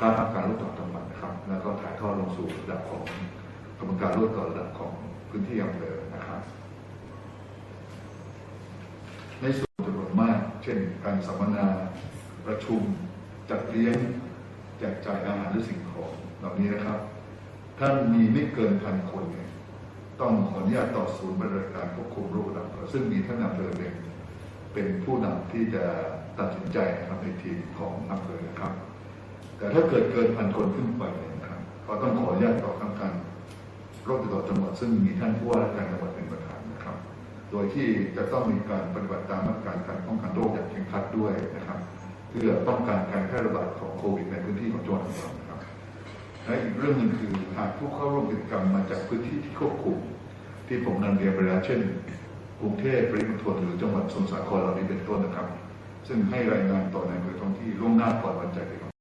คณะกรรมการรคติดต่อจังหวัดนะครับ แล้วก็ถ่ายทอดลงสู่ระดับของกรรมการรคติดต่อระดับของพื้นที่อำเภอนะครับในส่วนจำนวนมาก เช่น การสัมมนาประชุมจัดเลี้ยงแจกจ่ายอาหารหรือสิ่งของเหล่านี้นะครับถ้านมีไม่เกินพันคนเนี่ยต้องขออนุญาตต่อศูนย์บริการควบคุมโรคระดับซึ่งมีท่านอำเภอเป็นเป็นผู้นำที่จะตัดสินใจนะครับในทีมของอำเภอนะครับ ถ้าเกิดเกินพันคนขึ้นไปเนี่ยนะครับก็ต้องขออนุญาตต่อคณะกรรมการโรคติดต่อจังหวัดซึ่งมีท่านผู้ว่าราชการจังหวัดเป็นประธานนะครับ โดยที่จะต้องมีการปฏิบัติตามมาตรการการป้องกันโรคอย่างเคร่งครัดด้วยนะครับเพื่อป้องกันการแพร่ระบาดของโควิดในพื้นที่ของจังหวัดของเรานะครับและอีกเรื่องหนึ่งคือหากผู้เข้าร่วมกิจกรรมมาจากพื้นที่ที่ควบคุม ที่ผมนำเรียนไปแล้วเช่นกรุงเทพปริมณฑลหรือจังหวัดสมุทรสาครเหล่านี้เป็นต้นนะครับ ซึ่งให้รายงานต่อในอำเภอท้องที่ล่วงหน้าก่อนวันจ่ายเงิน